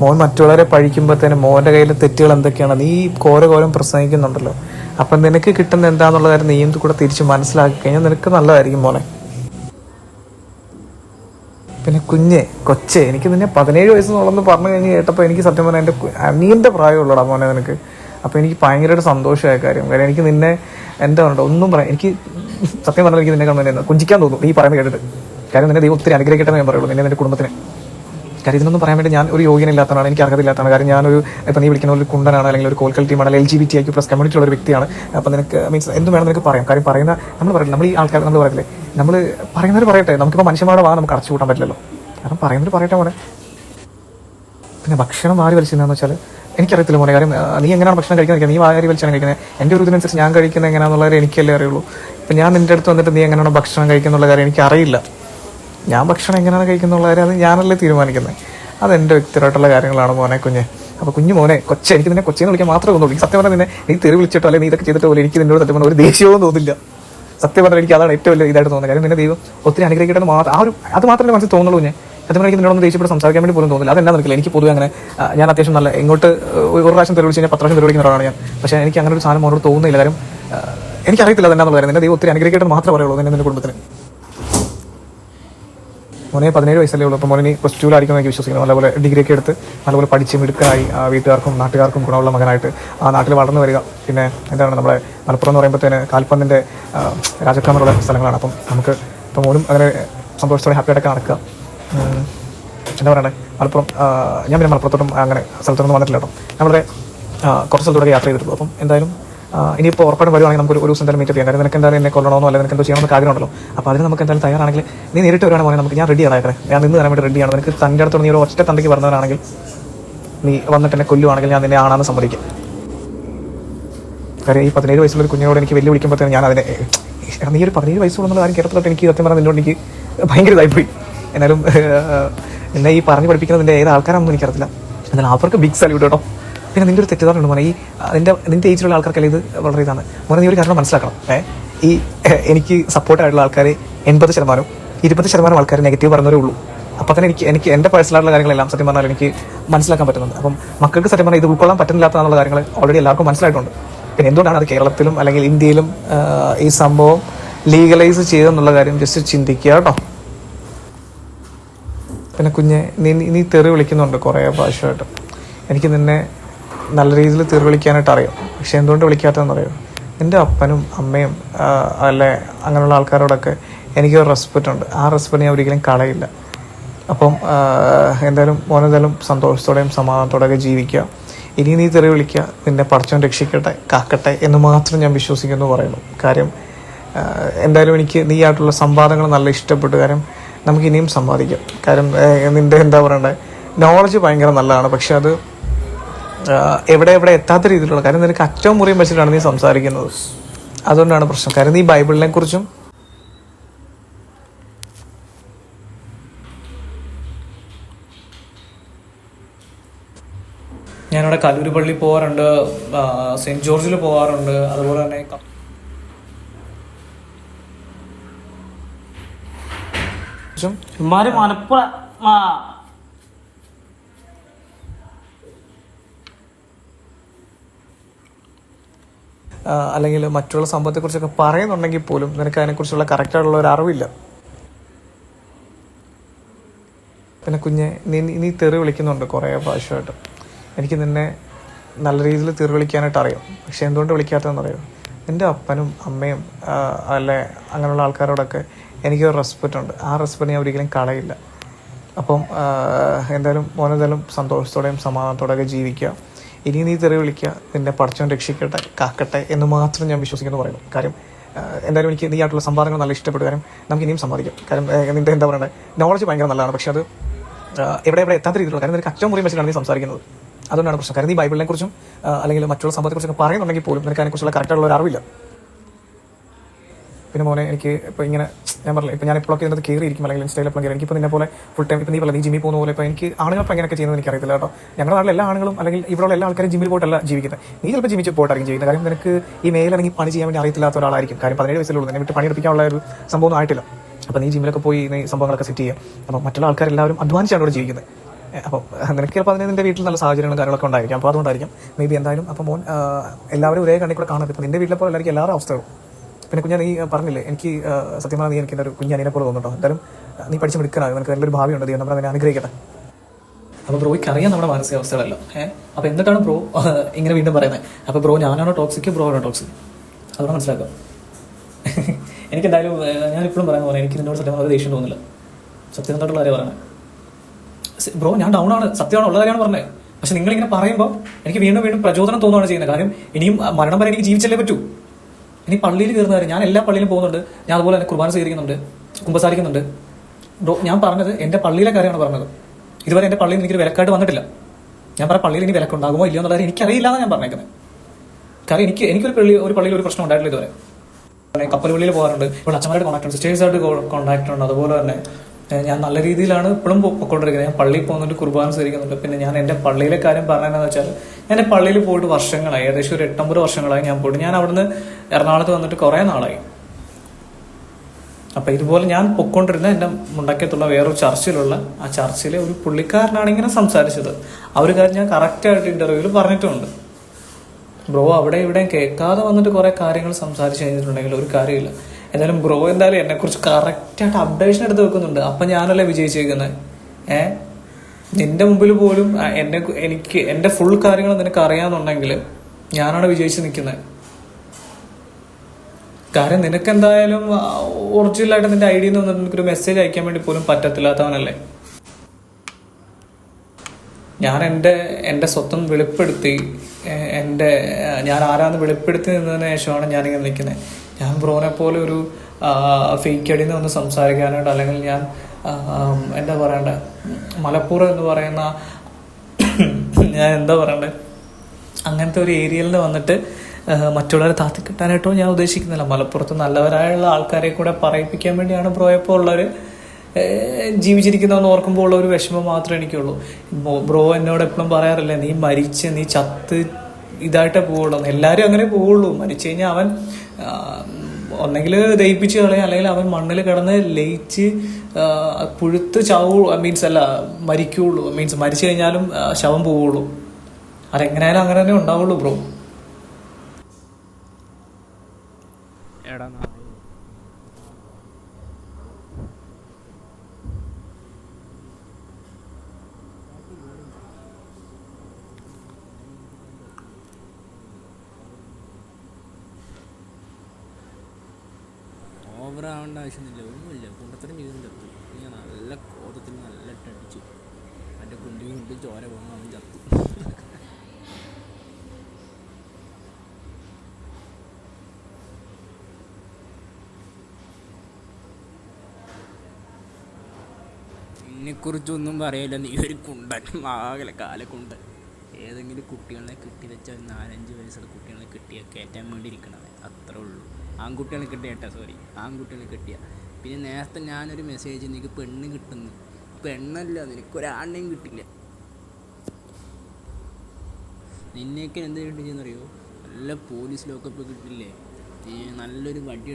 മോൻ മറ്റുള്ളവരെ പഴിക്കുമ്പോഴത്തേന് മോന്റെ കയ്യിലെ തെറ്റുകൾ എന്തൊക്കെയാണ്? നീ കോര കോരം പ്രസംഗിക്കുന്നുണ്ടല്ലോ. അപ്പം നിനക്ക് കിട്ടുന്ന എന്താണെന്നുള്ള കാര്യം നീയും കൂടെ തിരിച്ച് മനസ്സിലാക്കി കഴിഞ്ഞാൽ നിനക്ക് നല്ലതായിരിക്കും മോനെ. പിന്നെ കുഞ്ഞ് കൊച്ചേ എനിക്ക് നിന്നെ പതിനേഴ് വയസ്സെന്നുള്ളതെന്ന് പറഞ്ഞു കഴിഞ്ഞ് കേട്ടപ്പോൾ എനിക്ക് സത്യം പറഞ്ഞാൽ എന്റെ അനിയന്റെ പ്രായമുള്ളടാ മോനെ നിനക്ക്. അപ്പോൾ എനിക്ക് ഭയങ്കരമായിട്ട് സന്തോഷമായ കാര്യം. കാര്യം എനിക്ക് നിന്നെ എന്താ പറയുക ഒന്നും പറയാം എനിക്ക് സത്യം പറഞ്ഞാൽ എനിക്ക് നിന്നെ കാണുമ്പോൾ കുഞ്ചിക്കാൻ തോന്നുന്നു ഈ പറയുന്നത് കേട്ടിട്ട്. കാര്യം നിന്നെ ദൈവം ഒത്തിരി അനുഗ്രഹിക്കട്ടെ ഞാൻ പറയുള്ളൂ. നിന്നെ നിന്റെ കുടുംബത്തിന്. കാര്യം ഇതിനൊന്നും പറയാൻ വേണ്ടി ഞാൻ ഒരു യോഗ്യനില്ലാത്തതാണ് എനിക്ക് അർഹതയില്ലാത്തതാണ് കാര്യം ഞാനൊരു ഇപ്പം നീ വിളിക്കുന്ന ഒരു കുണ്ടനാണ് അല്ലെങ്കിൽ ഒരു കോൽക്കൽ ടീമാണ് എൽ ജി ബി ടി ഐക്ക് പ്ലസ് കമ്മ്യൂണിറ്റി ഉള്ള ഒരു വ്യക്തിയാണ്. അപ്പം നിനക്ക് മീൻസ് എന്തും വേണം നിനക്ക് പറയാം. കാര്യം പറയുന്ന നമ്മൾ പറയില്ല നമ്മൾ ഈ ആൾക്കാർ നമ്മൾ പറയില്ലേ നമ്മൾ പറയുന്നവർ പറയട്ടെ. നമുക്കിപ്പോൾ മനുഷ്യന്മാരുടെ വാ നമുക്ക് അടച്ചു കൂട്ടാൻ പറ്റില്ലല്ലോ. കാരണം പറയുന്നവർ പറയട്ടെ മോനെ. പിന്നെ ഭക്ഷണം മാറി വലിച്ചെന്നു വെച്ചാൽ എനിക്കറിയത്തില്ല മോനെ കാര്യം നീ എങ്ങനെയാണ് ഭക്ഷണം കഴിക്കുന്നത്? നീ വാരി വലിച്ചാണ് കഴിക്കുന്നത്? എന്റെ ഒരു ഇതിനനുസരിച്ച് ഞാൻ കഴിക്കുന്നത് എങ്ങനെയാണെന്നുള്ളത് എനിക്കല്ലേ അറിയുള്ളൂ. ഇപ്പം ഞാൻ നിന്റെ അടുത്ത് വന്നിട്ട് നീ എങ്ങനെയാണ് ഭക്ഷണം കഴിക്കുന്നുള്ള കാര്യം എനിക്കറിയില്ല. ഞാൻ ഭക്ഷണം എങ്ങനെയാണ് കഴിക്കുന്നുള്ള കാര്യം അത് ഞാനല്ലേ തീരുമാനിക്കുന്നത്. അത് എന്റെ വ്യക്തിപരമായിട്ടുള്ള കാര്യങ്ങളാണ് മോനെ കുഞ്ഞെ. അപ്പോൾ കുഞ്ഞു മോനെ കൊച്ചെ എനിക്ക് നിന്നെ കൊച്ചെന്ന് വിളിക്കാൻ മാത്രമേ തോന്നുള്ളൂ. എനിക്ക് സത്യം പറഞ്ഞാൽ നിന്നെ നീ തെറി വിളിച്ചിട്ടോ അല്ലെങ്കിൽ നീ ഇതൊക്കെ ചെയ്തിട്ട് പോലെ എനിക്ക് നിന്നോട് സത്യം ഒരു ദേഷ്യവും തോന്നില്ല. സത്യം പറഞ്ഞാൽ എനിക്ക് അതാണ് ഏറ്റവും വലിയ ഇതായിട്ട് തോന്നുന്നത്. കാര്യം നിന്നെ ദൈവം ഒത്തിരി അനുഗ്രഹിക്കട്ടെ മാത്രം ആ ഒരു അത് മാത്രമേ മനസ്സിൽ തോന്നുള്ളൂ ഞാൻ സത്യം എനിക്ക് നിന്നോടൊന്നും ദേഷ്യപ്പെട്ട് സംസാരിക്കാൻ വേണ്ടി പോലും തോന്നില്ല അതെന്നാ നിൽക്കില്ല എനിക്ക് പൊതുവെ അങ്ങനെ ഞാൻ അത്യാവശ്യം നല്ല ഇങ്ങോട്ട് ഒരു പ്രാവശ്യം തെറി വിളിച്ച് കഴിഞ്ഞാൽ പത്ത് പ്രാവശ്യം ഒരാളാണ് ഞാൻ. പക്ഷേ എനിക്ക് അങ്ങനെ ഒരു സാധനം മോനോട് തോന്നുന്നില്ല. കാര്യം എനിക്കറിയത്തില്ല അതെന്നാന്ന് പറയുന്നത് നിന്റെ ദൈവം ഒത്തിരി അനുഗ്രഹിക്കേണ്ടത് മാത്രമേ പറയുള്ളൂ. നിന്നെ കുടുംബത്തിന്. മോനെ പതിനേഴ് വയസ്സല്ലേ ഉള്ളൂ. അപ്പോൾ മോനെ പ്ലസ് ടുവിലായിരിക്കും എനിക്ക് വിശ്വസിക്കുന്നു. നല്ലപോലെ ഡിഗ്രി ഒക്കെ എടുത്ത് നല്ലപോലെ പഠിച്ച് മിടുക്കായി വീട്ടുകാർക്കും നാട്ടുകാർക്കും ഗുണമുള്ള മകനായിട്ട് ആ നാട്ടിൽ വളർന്നു വരിക. പിന്നെ എന്താണ് നമ്മുടെ മലപ്പുറം എന്ന് പറയുമ്പോഴത്തേന് കാൽപ്പന്തിന്റെ രാജക്കാമറുള്ള സ്ഥലങ്ങളാണ്. അപ്പം നമുക്ക് ഇപ്പം മോനും അങ്ങനെ സന്തോഷത്തോടെ ഹാപ്പിയായിട്ടൊക്കെ നടക്കുക. എന്താ പറയണേ മലപ്പുറം ഞാൻ പിന്നെ മലപ്പുറത്തോട്ടും അങ്ങനെ സ്ഥലത്തൊന്നും വന്നിട്ടില്ല കേട്ടോ. നമ്മുടെ കുറച്ച് സ്ഥലത്തോടെ യാത്ര ചെയ്തിട്ടുള്ളൂ. അപ്പം എന്തായാലും ഇനി ഇനിയിപ്പോൾ ഉറപ്പായിട്ടും വരുവാണെങ്കിൽ നമുക്ക് ഒരു ദിവസം എന്തായാലും മീറ്റ് ചെയ്യാം. കാര്യം നിനക്ക് എന്തായാലും എന്നെ കൊള്ളണമെന്നോ അല്ലെങ്കിൽ നിനക്ക് എന്തോ ചെയ്യണമെന്ന് ആഗ്രഹമുണ്ടല്ലോ. അപ്പോൾ അതിന് നമുക്ക് എന്തായാലും തയ്യാറാണെങ്കിൽ നീ നേരിട്ട് വരുവാണെങ്കിൽ മോനെ നമുക്ക് ഞാൻ റെഡി ആയിക്കണേ ഞാൻ നിന്ന് തരാൻ വേണ്ടി റെഡിയാണ് നിനക്ക് തന്റെ അടുത്തോട് നീ ഒരു ഒറ്റ തന്തയ്ക്ക് പറഞ്ഞവരാണെങ്കിൽ നീ വന്നിട്ട് എന്നെ കൊല്ലുവാണെങ്കിൽ ഞാൻ നിന്നെ ആണെന്ന് സമ്മതിക്കും. കാര്യം ഈ പതിനേഴ് വയസ്സുള്ള കുഞ്ഞിനോട് എനിക്ക് വെല്ലു വിളിക്കുമ്പോഴത്തേന് ഞാൻ അതിനെ നീ ഒരു പതിനേഴ് വയസ്സുള്ള കാര്യം കേരളത്തിലോട്ട് എനിക്ക് സത്യം പറഞ്ഞാൽ നിന്നോട് എനിക്ക് ഭയങ്കര ഇതായിപ്പോയി. എന്നാലും എന്നെ ഈ പറഞ്ഞു പഠിപ്പിക്കുന്നത് നിന്റെ ഏത് ആൾക്കാരാണെന്ന് എനിക്കറിയില്ല എന്നാലും അവർക്ക് ബിഗ് സല്യൂട്ട് കേട്ടോ. പിന്നെ നിന്റെ ഒരു തെറ്റിദ്ധാരണ മോനെ. ഈ നിന്റെ നിന്റെ ഏജിലുള്ള ആൾക്കാർക്കല്ലേ ഇത് വളരെ ഇതാണ്. മോനെ നീ ഒരു കാരണം മനസ്സിലാക്കണം. ഏ ഈ എനിക്ക് സപ്പോർട്ടായിട്ടുള്ള ആൾക്കാർ എൺപത് ശതമാനം ഇരുപത് ശതമാനം ആൾക്കാർ നെഗറ്റീവ് പറഞ്ഞവരേ ഉള്ളൂ. അപ്പോൾ തന്നെ എനിക്ക് എനിക്ക് എന്റെ പേഴ്സണലായിട്ടുള്ള കാര്യങ്ങളെല്ലാം സത്യം പറഞ്ഞാൽ എനിക്ക് മനസ്സിലാക്കാൻ പറ്റുന്നുണ്ട്. അപ്പം മക്കൾക്ക് സത്യം പറഞ്ഞാൽ ഇത് ഉൾക്കൊള്ളാൻ പറ്റുന്നില്ലാത്ത കാര്യങ്ങൾ ഓൾറെഡി എല്ലാവർക്കും മനസ്സിലായിട്ടുണ്ട്. പിന്നെ എന്തുകൊണ്ടാണ് അത് കേരളത്തിലും അല്ലെങ്കിൽ ഇന്ത്യയിലും ഈ സംഭവം ലീഗലൈസ് ചെയ്തെന്നുള്ള കാര്യം ജസ്റ്റ് ചിന്തിക്കുക കേട്ടോ. പിന്നെ കുഞ്ഞെ നീ നീ- തെറി വിളിക്കുന്നുണ്ട് കുറേ പ്രാവശ്യമായിട്ട്. എനിക്ക് നിന്നെ നല്ല രീതിയിൽ തെറി വിളിക്കാനായിട്ട് അറിയാം. പക്ഷെ എന്തുകൊണ്ട് വിളിക്കാത്തതെന്ന് അറിയാം? എന്റെ അപ്പനും അമ്മയും അല്ലെ അങ്ങനെയുള്ള ആൾക്കാരോടൊക്കെ എനിക്കൊരു റെസ്പെക്റ്റ് ഉണ്ട്. ആ റെസ്പെക്റ്റ് ഞാൻ ഒരിക്കലും കളയില്ല. അപ്പം എന്തായാലും മോനെന്തായാലും സന്തോഷത്തോടെയും സമാധാനത്തോടെയൊക്കെ ജീവിക്കുക. ഇനി നീ തെറി വിളിക്കുക നിന്നെ പഠിച്ചവൻ രക്ഷിക്കട്ടെ കാക്കട്ടെ എന്ന് മാത്രം ഞാൻ വിശ്വസിക്കുന്നു പറയുന്നു. കാര്യം എന്തായാലും എനിക്ക് നീ ആയിട്ടുള്ള സംവാദങ്ങൾ നല്ല ഇഷ്ടപ്പെട്ടു. കാര്യം നമുക്ക് ഇനിയും സമ്പാദിക്കാം. കാര്യം നിന്റെ എന്താ പറയണ്ടേ? നോളജ് ഭയങ്കര നല്ലതാണ്. പക്ഷെ അത് എവിടെ എവിടെ എത്താത്ത രീതിയിലുള്ള കാര്യം നിനക്ക് അറ്റവും മുറിയും വെച്ചിട്ടാണ് നീ സംസാരിക്കുന്നത്. അതുകൊണ്ടാണ് പ്രശ്നം. കാര്യം നീ ബൈബിളിനെ കുറിച്ചും ഞാനിവിടെ കല്ലൂർ പള്ളി പോകാറുണ്ട് സെന്റ് ജോർജിൽ പോകാറുണ്ട് അതുപോലെ തന്നെ ക- ും ഇമാര് മലപ്പുറം ആ. അല്ലെങ്കിൽ മറ്റുള്ള സംഭവത്തെക്കുറിച്ചൊക്കെ പറയുന്നുണ്ടെങ്കിൽ പോലും നിനക്ക് അതിനെക്കുറിച്ചുള്ള കറക്റ്റായിട്ടുള്ള ഒരു അറിവില്ല. പിന്നെ കുഞ്ഞെ നീ നീ തെറി വിളിക്കുന്നുണ്ട് കുറേ പ്രാവശ്യമായിട്ട്. എനിക്ക് നിന്നെ നല്ല രീതിയിൽ തെറി വിളിക്കാനായിട്ട് അറിയാം. പക്ഷെ എന്തുകൊണ്ട് വിളിക്കാത്തതെന്ന് അറിയാം എന്റെ അപ്പനും അമ്മയും അല്ലെ അങ്ങനെയുള്ള ആൾക്കാരോടൊക്കെ എനിക്കൊരു റെസ്പെക്റ്റ് ഉണ്ട് ആ റെസ്പെക്റ്റ് ഞാൻ ഒരിക്കലും കളയില്ല. അപ്പം എന്തായാലും മോനെന്തായാലും സന്തോഷത്തോടെയും സമാധാനത്തോടെയൊക്കെ ജീവിക്കുക. ഇനി നീ തെറി വിളിക്കുക നിന്നെ പഠിച്ചവൻ രക്ഷിക്കട്ടെ കാക്കട്ടെ എന്ന് മാത്രം ഞാൻ വിശ്വസിക്കുന്നു പറയുന്നു. കാര്യം എന്തായാലും എനിക്ക് നീ ആയിട്ടുള്ള സംവാദങ്ങൾ നല്ല ഇഷ്ടപ്പെട്ടു. കാര്യം നമുക്ക് ഇനിയും സമ്പാദിക്കാം കാര്യം നിന്റെ എന്താ പറയുന്നത് നോളജ് ഭയങ്കര നല്ലതാണ്. പക്ഷേ അത് എവിടെ എവിടെ എത്താത്ത രീതിയിലുള്ള കാര്യം നിനക്ക് അറ്റവും മുറിയും വെച്ചിട്ടാണ് നീ സംസാരിക്കുന്നത്. അതുകൊണ്ടാണ് പ്രശ്നം. കാര്യം നീ ബൈബിളിനെ കുറിച്ചും അല്ലെങ്കിൽ മറ്റുള്ള സംഭവത്തെക്കുറിച്ചൊക്കെ പറയുന്നുണ്ടെങ്കിൽ പോലും നിനക്ക് അതിനെക്കുറിച്ചുള്ള കറക്റ്റായിട്ടുള്ള ഒരു അറിവില്ല. പിന്നെ മോനെ എനിക്ക് ഇപ്പോൾ ഇങ്ങനെ ഞാൻ പറഞ്ഞില്ല ഇപ്പോൾ ഞാൻ എപ്പോഴൊക്കെ ഇതിനകത്ത് കയറി ഇരിക്കും അല്ലെങ്കിൽ ഇൻസ്റ്റയിൽ എപ്പോഴും കയറി എനിക്കിപ്പോൾ നിന്നെ പോലെ ഫുൾ ടൈം ഇപ്പോൾ നീ പറഞ്ഞ നീ ജിമ്മിൽ പോകുന്ന പോലെ ഇപ്പോൾ എനിക്ക് ആണുങ്ങൾ ഇപ്പോൾ എങ്ങനെയൊക്കെ ചെയ്യുന്നത് എനിക്കറിയത്തില്ല കേട്ടോ. ഞങ്ങളുടെ നാട്ടിലെ എല്ലാ ആണുങ്ങളും അല്ലെങ്കിൽ ഇവിടെയുള്ള എല്ലാ ആൾക്കാരും ജിമ്മിൽ പോയിട്ടല്ല ജീവിക്കുന്നത്. നീ ചിലപ്പോൾ ജിമ്മിച്ച് പോയിട്ടായിരിക്കും ചെയ്യുന്നത്. കാര്യം നിനക്ക് ഈ മേലിറങ്ങി പണി ചെയ്യാൻ വേണ്ടി അറിയത്തില്ലാത്ത ഒരാളായിരിക്കും. കാരണം പതിനേഴ് വയസ്സിലുള്ളൂ നിന്നെ വിട്ട് പണിയെടുപ്പിക്കാനുള്ള ഒരു സംഭവം ആയിട്ടില്ല. അപ്പോൾ നീ ജിമ്മിലൊക്കെ പോയി നീ സംഭവങ്ങളൊക്കെ സെറ്റ് ചെയ്യുക. അപ്പോൾ മറ്റുള്ള ആൾക്കാരെല്ലാവരും അധ്വാനിച്ചാണ് ഇവിടെ ജീവിക്കുന്നത്. അപ്പോൾ നിനക്ക് ചിലപ്പോൾ അതിന് നിന്റെ വീട്ടിൽ നല്ല സാഹചര്യങ്ങളും കാര്യങ്ങളൊക്കെ ഉണ്ടായിരിക്കും. അപ്പോൾ അതുകൊണ്ടായിരിക്കും. മേ ബി എന്തായാലും അപ്പോൾ മോൻ എല്ലാവരും ഒരേ കണ്ണിൽ കൂടെ കാണുന്നത് ഇപ്പോൾ നിന്റെ വീട്ടിലെ പോലെ എല്ലാവർക്കും എല്ലാവരും അവസ്ഥകളും പിന്നെ കുഞ്ഞാൻ നീ പറഞ്ഞില്ലേ എനിക്ക് സത്യമാണ് നീ എനിക്ക് എന്റെ ഒരു കുഞ്ഞാനിനെ പോലെ തോന്നുന്നുണ്ടോ? എന്തായാലും നീ പഠിച്ച് മിടുക്കനാണ് നിനക്ക് നല്ലൊരു ഭാവിയുണ്ട് ദൈവം നമ്മളെ അതിനെ അനുഗ്രഹിക്കട്ടെ അപ്പോൾ ബ്രോയ്ക്ക് അറിയാം നമ്മുടെ മാനസികാവസ്ഥകളല്ലോ. ഏഹ് അപ്പോൾ എന്നിട്ടാണ് ബ്രോ ഇങ്ങനെ വീണ്ടും പറയുന്നത്. അപ്പോൾ ബ്രോ ഞാനാണോ ടോക്സിക് ബ്രോ ആണോ ടോക്സിക് അതുകൊണ്ട് മനസ്സിലാക്കാം എനിക്ക് എന്തായാലും ഞാൻ ഇപ്പോഴും പറയാൻ പോലെ എനിക്ക് നിന്നോട് സത്യം പറഞ്ഞാൽ ദേഷ്യം തോന്നില്ല. സത്യസന്ധമായിട്ടുള്ള കാര്യം പറഞ്ഞത് ബ്രോ ഞാൻ ഡൗൺ ആണ്. സത്യമാണ് ഉള്ള കാര്യമാണ് പറഞ്ഞത് പക്ഷെ നിങ്ങളിങ്ങനെ പറയുമ്പോൾ എനിക്ക് വീണ്ടും വീണ്ടും പ്രചോദനം തോന്നുകയാണ് ചെയ്യുന്നത് കാര്യം. ഇനിയും മരണം വരെ എനിക്ക് ജീവിച്ചല്ലേ പറ്റൂ. ഇനി പള്ളിയിൽ കയറുന്ന ഞാൻ എല്ലാ പള്ളിയിലും പോകുന്നുണ്ട്. ഞാൻ അതുപോലെ തന്നെ കുർബാന സ്വീകരിക്കുന്നുണ്ട്. കുമ്പസാരിക്കുന്നുണ്ട്. ഞാൻ പറഞ്ഞത് എന്റെ പള്ളിയിലെ കാര്യമാണ് പറഞ്ഞത്. ഇതുവരെ എന്റെ പള്ളിയിൽ എനിക്കൊരു വിലക്കായിട്ട് വന്നിട്ടില്ല. ഞാൻ പറഞ്ഞ പള്ളിയിൽ ഇനി വിലക്കുണ്ടാകുമോ ഇല്ലയോ എന്നുള്ള കാര്യം എനിക്കറിയില്ല എന്നാണ് ഞാൻ പറഞ്ഞേക്കുന്നത് കാരണം എനിക്ക് എനിക്കൊരു പള്ളി ഒരു പള്ളിയിൽ ഒരു പ്രശ്നം ഉണ്ടായിട്ടില്ല ഇതുവരെ. കപ്പൽ പള്ളിയിൽ പോകാറുണ്ട്. ഇപ്പോൾ അച്ഛന്മാരുടെ കോൺടാക്ട് ഉണ്ട് സിസ്റ്റേഴ്സായിട്ട് കോൺടാക്ട് ഉണ്ട്. അതുപോലെ തന്നെ ഞാൻ നല്ല രീതിയിലാണ് ഇപ്പോഴും പൊക്കോണ്ടിരിക്കുന്നത് ഞാൻ പള്ളിയിൽ പോകുന്നുണ്ട് കുർബാന സ്വീകരിക്കുന്നുണ്ട്. പിന്നെ ഞാൻ എന്റെ പള്ളിയിലെ കാര്യം പറഞ്ഞതെന്ന് വെച്ചാൽ ഞാൻ എന്റെ പള്ളിയിൽ പോയിട്ട് വർഷങ്ങളായി ഏകദേശം ഒരു എട്ടൊമ്പത് വർഷങ്ങളായി ഞാൻ പോയിട്ട് ഞാൻ അവിടുന്ന് എറണാകുളത്ത് വന്നിട്ട് കുറേ നാളായി. അപ്പം ഇതുപോലെ ഞാൻ പൊക്കോണ്ടിരുന്ന എന്റെ മുണ്ടക്കത്തുള്ള വേറൊരു ചർച്ചിലുള്ള ആ ചർച്ചിലെ ഒരു പുള്ളിക്കാരനാണ് ഇങ്ങനെ സംസാരിച്ചത്. ആ ഒരു കാര്യം ഞാൻ കറക്റ്റായിട്ട് ഇന്റർവ്യൂവിൽ പറഞ്ഞിട്ടുണ്ട്. ബ്രോ അവിടെ ഇവിടെ കേൾക്കാതെ വന്നിട്ട് കുറേ കാര്യങ്ങൾ സംസാരിച്ച് കഴിഞ്ഞിട്ടുണ്ടെങ്കിൽ ഒരു കാര്യമില്ല. എന്തായാലും ബ്രോ എന്തായാലും എന്നെക്കുറിച്ച് കറക്റ്റായിട്ട് അപ്ഡേഷൻ എടുത്ത് വെക്കുന്നുണ്ട്. അപ്പം ഞാനല്ലേ വിജയിച്ചേക്കുന്നത് ഏ? നിന്റെ മുമ്പിൽ പോലും എന്നെ എനിക്ക് എന്റെ ഫുൾ കാര്യങ്ങൾ നിനക്ക് അറിയാമെന്നുണ്ടെങ്കിൽ ഞാനാണ് വിജയിച്ച് നിൽക്കുന്നത് കാര്യം നിനക്ക് എന്തായാലും ഒറിജിനലായിട്ട് നിന്റെ ഐ നിന്ന് നിനക്കൊരു മെസ്സേജ് അയക്കാൻ വേണ്ടി പോലും പറ്റത്തില്ലാത്തവനല്ലേ? ഞാൻ എന്റെ എന്റെ സ്വത്തം വെളിപ്പെടുത്തി എന്റെ ഞാൻ ആരാന്ന് വെളിപ്പെടുത്തി നിന്നതിന് ശേഷമാണ് ഞാനിങ്ങനെ നിൽക്കുന്നത് ഞാൻ ബ്രോനെ പോലെ ഒരു ഫേക്ക് അടിയിൽ നിന്ന് വന്ന് സംസാരിക്കാനായിട്ട് അല്ലെങ്കിൽ ഞാൻ എന്താ പറയണ്ടേ മലപ്പുറം എന്ന് പറയുന്ന ഞാൻ എന്താ പറയണ്ടേ അങ്ങനത്തെ ഒരു ഏരിയയിൽ നിന്ന് വന്നിട്ട് മറ്റുള്ളവരെ താത്തി കിട്ടാനായിട്ടോ ഞാൻ ഉദ്ദേശിക്കുന്നില്ല. മലപ്പുറത്ത് നല്ലവരായുള്ള ആൾക്കാരെ കൂടെ പറയിപ്പിക്കാൻ വേണ്ടിയാണ് ബ്രോയപ്പോൾ ഉള്ളവർ ജീവിച്ചിരിക്കുന്നതെന്ന് ഓർക്കുമ്പോൾ ഉള്ള ഒരു വിഷമം മാത്രമേ എനിക്കുള്ളൂ. ബ്രോ എന്നോട് എപ്പോഴും പറയാറില്ല നീ മരിച്ച് നീ ചത്ത് ഇതായിട്ടേ പോവുള്ളൂ. എല്ലാവരും അങ്ങനെ പോവുള്ളൂ. മരിച്ചു കഴിഞ്ഞാൽ അവൻ ഒന്നെങ്കിൽ ദഹിപ്പിച്ച് കളയും. അല്ലെങ്കിൽ അവൻ മണ്ണിൽ കിടന്ന് ലയിച്ച് പുഴുത്ത് ചാവൂ മീൻസ് അല്ല മരിക്കുള്ളൂ. മീൻസ് മരിച്ചു കഴിഞ്ഞാലും ശവം പോവുള്ളൂ. അതെങ്ങനെയായാലും അങ്ങനെ തന്നെ ഉണ്ടാവുള്ളൂ ബ്രോ. എടാ ഓവർ ആവേണ്ട ആവശ്യമൊന്നുമില്ല ഒന്നുമില്ല കുണ്ടത്തരം ചെയ്തിട്ടുണ്ട് ഞാൻ നല്ല കോപത്തിൽ നല്ല അടിച്ചു എന്റെ കുണ്ടി കൊണ്ട് ചോര പോകുന്ന അവൻ ചത്തു എന്നെക്കുറിച്ചൊന്നും പറയില്ല. നീ ഒരു കുണ്ടൻ ആകലെ കാലക്കുണ്ടൻ ഏതെങ്കിലും കുട്ടികളെ കിട്ടി വെച്ചാൽ ഒരു നാലഞ്ച് വയസ്സുള്ള കുട്ടികളെ കിട്ടിയ കയറ്റാൻ വേണ്ടി ഇരിക്കണത് അത്രേ ഉള്ളൂ. ആൺകുട്ടികളെ കിട്ടിയ കേട്ടോ സോറി ആൺകുട്ടികളെ കിട്ടിയ. പിന്നെ നേരത്തെ ഞാനൊരു മെസ്സേജ് നിനക്ക് പെണ്ണ് കിട്ടുന്നു. പെണ്ണല്ല നിനക്കൊരാണിനെയും കിട്ടില്ല. നിന്നെയൊക്കെ എന്ത് കിട്ടിയെന്നറിയോ നല്ല പോലീസ് ലോക്കപ്പ് കിട്ടില്ലേ നീ നല്ലൊരു വടി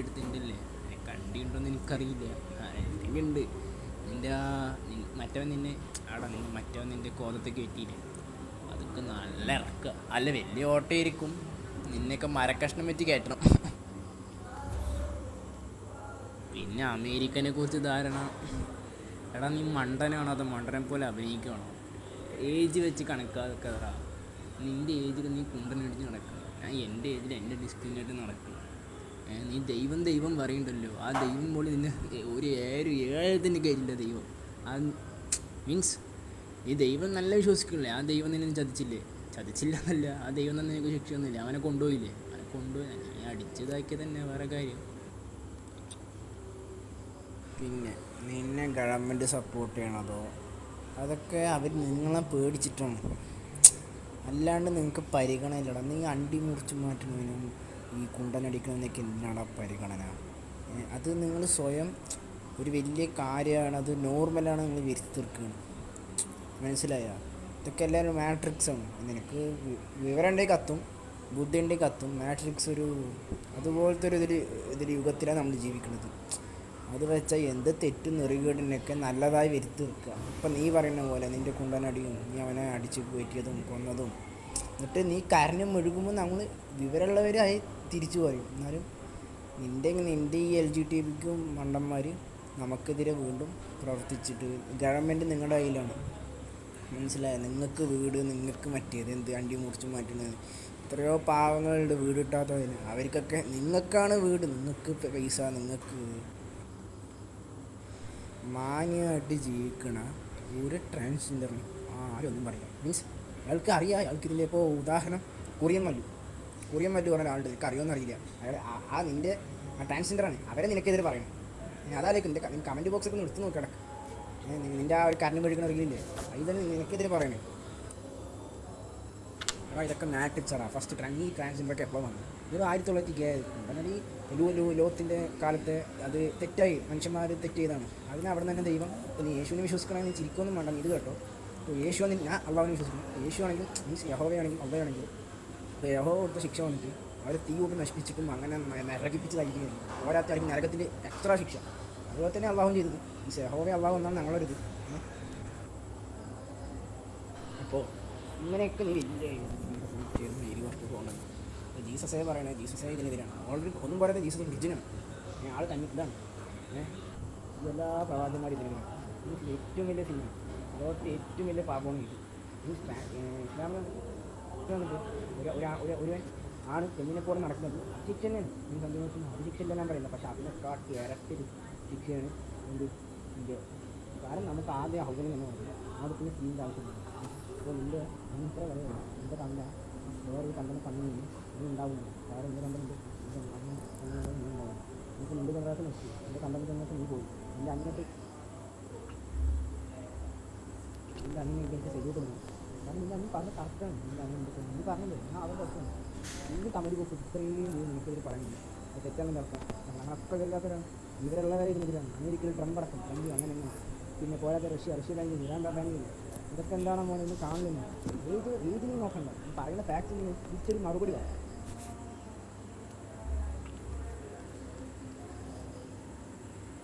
കണ്ടിട്ടുണ്ടോ എന്ന് എനിക്കറിയില്ല. ഉണ്ട് നിന്റെ മറ്റവൻ നിന്നെ ആടാ നിന്നെ മറ്റവൻ നിന്റെ കോതത്തേക്ക് കയറ്റിയില്ലേ അതൊക്കെ നല്ല ഇറക്കുക അല്ല വലിയ ഓട്ടയായിരിക്കും നിന്നെയൊക്കെ മരക്കഷ്ണം വെച്ച് കയറ്റണം. പിന്നെ അമേരിക്കനെ കുറിച്ച് ധാരണ. എടാ നീ മണ്ടനാണോ അതോ മണ്ടനെ പോലെ അഭിനയിക്കുകയാണോ ഏജ് വെച്ച് കണക്കാതൊക്കെ എടാ നിന്റെ ഏജിൽ നീ കുണ്ടനടിച്ച് നടക്കണം ഞാൻ എന്റെ ഏജിൽ എന്റെ ഡിസ്പ്ലിനായിട്ട് നടക്കണം ഏ, നീ ദൈവം ദൈവം പറയണ്ടല്ലോ ആ ദൈവം പോലെ നിന്നെ ഒരു ഏഴ് ഏഴത്തിന് കയറ്റില്ല ദൈവം. ആ മീൻസ് ഈ ദൈവം നല്ല വിശ്വസിക്കണില്ലേ ആ ദൈവം നിന്നെ ചതിച്ചില്ലേ ചതിച്ചില്ല? എന്നല്ല ആ ദൈവം തന്നെ നിനക്ക് ശിക്ഷ ഒന്നുമില്ല അവനെ കൊണ്ടുപോയില്ലേ? അവനെ കൊണ്ടുപോയി. നീ അടിച്ചതാക്കിയ തന്നെ വേറെ കാര്യം. പിന്നെ നിന്നെ ഗവൺമെന്റ് സപ്പോർട്ട് ചെയ്യണതോ അതൊക്കെ അവർ നിങ്ങളെ പേടിച്ചിട്ടാണ്. അല്ലാണ്ട് നിങ്ങൾക്ക് പരിഗണനയില്ലടാ. നീ അണ്ടി മുറിച്ച് മാറ്റുന്നതിനും ഈ കുണ്ടനടിക്കുന്നതിനൊക്കെ എന്തിനാണ് പരിഗണന? അത് നിങ്ങൾ സ്വയം ഒരു വലിയ കാര്യമാണ് അത് നോർമലാണ് നിങ്ങൾ വരുത്തിർക്കുകയാണ് മനസ്സിലായ? ഇതൊക്കെ എല്ലാവരും മാട്രിക്സാണ് നിനക്ക് വിവരം ഉണ്ടെങ്കിൽ കത്തും ബുദ്ധി ഉണ്ടെങ്കിൽ കത്തും. മാട്രിക്സ് ഒരു അതുപോലത്തെ ഒരു ഇതിൽ ഇതിൽ യുഗത്തിലാണ് നമ്മൾ ജീവിക്കുന്നത്. അത് വെച്ചാൽ എന്ത് തെറ്റും നെറികേടിനൊക്കെ നല്ലതായി വരുത്തി വെക്കുക ഇപ്പം നീ പറയുന്ന പോലെ നിന്റെ കുണ്ടനടിയും നീ അവനെ അടിച്ച് കയറ്റിയതും കൊന്നതും എന്നിട്ട് നീ കരഞ്ഞ് മെഴുകുമ്പോൾ നമ്മൾ വിവരമുള്ളവരായി തിരിച്ചു പറയും. എന്നാലും നിന്റെ നിന്റെ ഈ എൽ ജി ടി പിക്കും മണ്ടന്മാർ നമുക്കെതിരെ വീണ്ടും പ്രവർത്തിച്ചിട്ട് ഗവൺമെന്റ് നിങ്ങളുടെ കയ്യിലാണ്. മനസ്സിലായോ? നിങ്ങൾക്ക് വീട് നിങ്ങൾക്ക് മറ്റേത് എന്ത് അണ്ടി മുറിച്ച് മാറ്റുന്നത് എത്രയോ പാവങ്ങളുണ്ട് വീട് കിട്ടാത്തതിന് അവർക്കൊക്കെ നിങ്ങൾക്കാണ് വീട് നിങ്ങൾക്ക് പൈസ നിങ്ങൾക്ക് മാന്യമായിട്ട് ജീവിക്കണ ഒരു ട്രാൻസ്ജെൻഡറിന് ആരും ഒന്നും പറയാം മീൻസ് അയാൾക്ക് അറിയാം അയാൾക്ക് ഇതിന്റെ ഇപ്പോൾ ഉദാഹരണം കൊറിയൻ മല്ലു. കൊറിയൻ മല്ലു പറഞ്ഞ ആളുടെ നിനക്ക് അറിയില്ല. അയാൾ ആ- നിന്റെ ട്രാൻസ്ജെൻഡറാണ് അവരെ നിനക്കെതിരെ പറയണം. ഞാൻ അതാലേക്ക് നിന്റെ കമന്റ് ബോക്സൊക്കെ ഒന്ന് എടുത്ത് കിടക്ക് നിന്റെ ആ ഒരു കരണ്ട് മേടിക്കണ റീലില്ലേ തന്നെ നിനക്കെതിരെ പറയണേ. എടാ ഇതൊക്കെ മാട്രിക്സാണ് ഫസ്റ്റ് ട്രാൻ ഈ ട്രാൻസ്ജെൻഡറൊക്കെ എപ്പോൾ വന്നു? ഇത് ആയിരത്തി തൊള്ളായിരത്തി കാരണം ലോ ലോ ലോകത്തിന്റെ കാലത്ത് അത് തെറ്റായി മനുഷ്യന്മാർ തെറ്റ് ചെയ്താണ്. അതിന് അവിടെ തന്നെ ദൈവം ഇനി യേശുവിനെ വിശ്വസിക്കണമെങ്കിൽ നീ ചിരിക്കൊന്നും വേണ്ട ഇത് കേട്ടോ. യേശു ആണെങ്കിൽ ഞാൻ അള്ളാഹുവിനെ വിശ്വസിക്കുന്നു. യേശു ആണെങ്കിൽ മീൻസ് യഹോവയാണെങ്കിൽ അള്ളയാണെങ്കിൽ അപ്പോൾ യഹോവ കൊടുത്ത ശിക്ഷ വന്നിട്ട് അവരെ തീ കൊണ്ട് നശിപ്പിച്ചിട്ടും അങ്ങനെ നരകിപ്പിച്ച് കഴിക്കുകയാണ് ഓരോരുത്തർക്ക് നരകത്തിന്റെ എക്സ്ട്രാ ശിക്ഷ. അതുപോലെ തന്നെ അള്ളാഹും ചെയ്തത് മീൻസ് യഹോവ അള്ളാഹു എന്നാണ് ഞങ്ങളൊരിത്? അപ്പോൾ ഇങ്ങനെയൊക്കെ നീ വലിയ പേര് കുറച്ച് പോകുന്നത് ജീസസേ പറയണേ ജീസസേ ഇതിനെതിരാണ് ഓൾറെഡി ഒന്നും പറയാതെ ജീസസ് ഒറിജിനാണ് ആൾ തന്നെ ഇതാണ്. ഏഹ് എല്ലാ പ്രവാചകന്മാരും ഇതിനെതിരാണ് ഏറ്റവും വലിയ സീനാണ് ലോകത്തെ ഏറ്റവും വലിയ പാപമാണ് ഇത്. ഇത് ഇസ്ലാ- ഇസ്ലാമിൽ ഇത് ഒരു ഒരു- ഒരു ഒരു ആണ് പെണ്ണിനെ പോലെ നടക്കുന്നത്. ശിക്ഷ തന്നെയാണ് സന്തോഷം സന്ദേശം അത് ശിക്ഷ ഞാൻ പറയുന്നത് പക്ഷേ അതിനെക്കാട്ടി ഇരട്ടി ശിക്ഷയാണ് എന്ത്? ഇന്ത്യ. കാരണം നമുക്ക് ആദ്യം ഹൗസിൽ തന്നെ പറയുന്നത് അത് പിന്നെ സ്കീമിന്റെ ആവശ്യമില്ല. അപ്പോൾ നിന്റെ ഇത്ര പറയുന്നത് നിന്റെ തന്ന വേറൊരു കണ്ടന കണ്ണു നീ ഉണ്ടാവില്ല വേറെ എന്ത് കണ്ടുണ്ട് നീ ഉണ്ടാവില്ല എനിക്ക് നിന്റെ കണ്ടാത്ത നശിച്ചു എന്റെ കണ്ടന തന്നെ നീ പോയി എന്റെ അന്നിട്ട് എന്റെ അന്ന് എനിക്ക് ശരിയായിട്ട് തോന്നി കാരണം നിന്റെ അന്ന് പറഞ്ഞ കറക്റ്റാണ് നിന്റെ അന്ന് എന്തൊക്കെ നീ പറഞ്ഞത് ഞാൻ അവന്റെ അടുത്താണ് നീ കമന്റ് ബോക്സ് ഇത്രയും എനിക്കെതിരെ പറയുന്നില്ല അത് തെറ്റാണെന്ന് അർത്ഥം ഞങ്ങളൊക്കെ ഇല്ലാത്തവരാണ് ഇവരെല്ലാവരും ഇതിനെതിരാണ് അമേരിക്കയിൽ ട്രംപ് അടക്കം ട്രംപ് അങ്ങനെ അങ്ങനെ പിന്നെ പോരാതെ റഷ്യ റഷ്യ ബാങ്കിൽ ഇറാൻ ബാങ്കിൽ ഇതൊക്കെ എന്താണെന്ന് ഇന്ന് കാണുന്നില്ല. ഏത് ഏതിനും നോക്കണ്ട. പറയുന്ന ഫാക്ട് തിരിച്ചൊരു മറുപടി വേണം